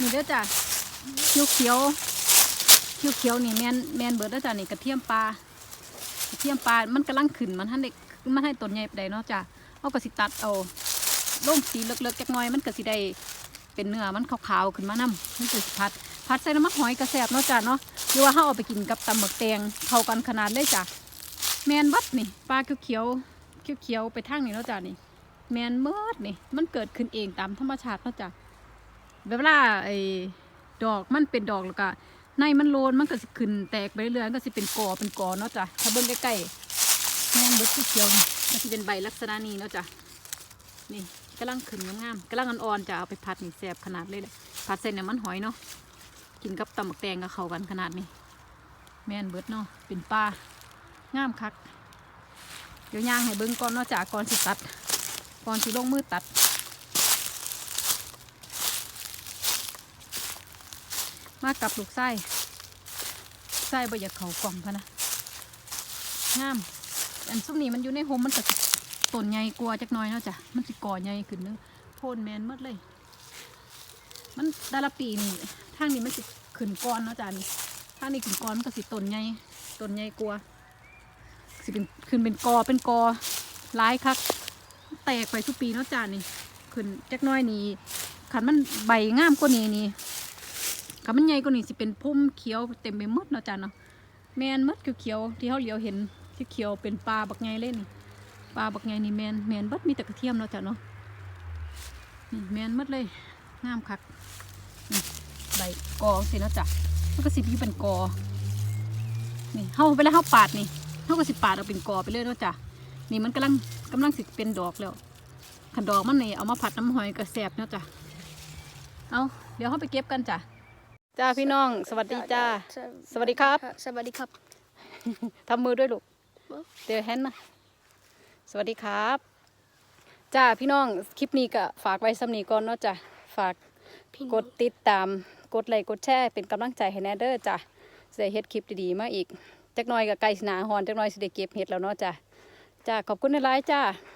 นี่เด้อจ้ะเขียวเขียวเขียวเขียวนี่แมนแมนเบิดเด้อจ้ะนี่กระเทียมปลากระเทียมปลา มันกำลังขึ้นมันทันเด็กมันให้ต้นใหญ่ปานใดเนาะจ้ะเอาก็สิตัดเอาลงสีเลิกๆจักน่อยมันก็สิได้เป็นเนื้อมันขาวๆขึ้นมานํมันก็สิผัดผัดใส่น้ำมันหอยกระแสบเนาะจ้ะเนาะหรือว่าเฮาเอาไปกินกับตำบักแตงเข้ากันขนาดเลยจ้ะแมนบัดนี่ปลาเขียวๆเขียวๆไปทางนี้เนาะจ้ะนี่แมนเมิดนี่มันเกิดขึ้นเองตามธรรมชาติเนาะจ้ะ เวลาไอ้ดอกมันเป็นดอกแล้วก็ในมันโลนมันก็สิขึ้นแตกไปเรื่อยๆก็สิเป็นกอเป็นกอเนาะจ้ะถ้าเบิ่งใกล้ๆแมนเบิดสีเขียวนี่มันสิเป็นใบลักษณะนี้เนาะจ้ะนี่กำลังขึ้นงามๆกำลังอ่อนๆจะเอาไปผัดนี่แซ่บขนาดเลยแหละผัดใส่น้ำมันหอยเนาะกินกับตำบักแตงก็เขากันขนาดนี้ แมนเบิดเนาะเป็นปลางามคักเดี๋ยวย่างให้เบิ่งก่อนเนาะจ้ะก่อนสิตัดก่อนที่ลงมือตัด มากับลูกไส้ไส้บอยากเขากล่องพะนะงามอันซุมนี้มันอยู่ในโฮมมันก็สิต้นใหญ่กลัวจักหน้อยเนาะจ้ะมันสิก่อใหญ่ขึ้นเนึงโพนแมนมดเลย มันแต่ละปีนี่ทางนี้มันสิขึ้นก้อนเนาะจ้ะนี่ทางนี้ขึ้นก้อนมันก็สิต้นใหญ่ต้นใหญ่กลัวสิเป็นขึ้นเป็นกอเป็นกอร้ายคักแตกไปทุกปีเนาะจ้านี่ขึ้นจักหน้อยนี่ขันมันใบงามกว่านี้นี่ ขันมันใหญ่กว่านี้สิเป็นพุ่มเขียวเต็มไปหมดเนาะจ้าเนาะแมนหมดเขียวๆที่เขาเหลียวเห็นที่เขียวเป็นปลาบักไงเล่นปลาบักไงนี่แมนแมนบิดมีแต่กระเทียมเนาะจ้าเนาะนี่แมนหมดเลยงามคักใบกอสิเนาะจ้ะมันก็สิอยู่เป็นกอนี่เฮาเวลาเฮาปาดนี่เฮาก็สิปาดเอาเป็นกอไปเลยเนาะจ้ะนี่มันกำลังกำลังสิเป็นดอกแล้วขันดอกมันนี่เอามาผัดน้ำหอยกระแสบเนาะจ้ะเอาเดี๋ยวเขาไปเก็บกันจ้ะ จ้าพี่น้อง สวัสดีจ้า สวัสดีครับ สวัสดีครับ ทำมือด้วยลูกบ๊อบเดี๋ยวแฮนนะ สวัสดีครับ จ้าพี่น้อง คลิปนี้ก็ฝากไว้สำนีก่อนเนาะจ้ะ ฝากพี่กดติดตาม กดไลค์ กดแชร์ เป็นกำลังใจให้แน่เด้อจ้ะสิได้เฮ็ดคลิปดีๆมาอีก จักหน่อยกับไก่สหนาหอนจักหน่อยสิได้เก็บเห็ดแล้วเนาะจ้ะ จ้าขอบคุณในไลน์จ้าค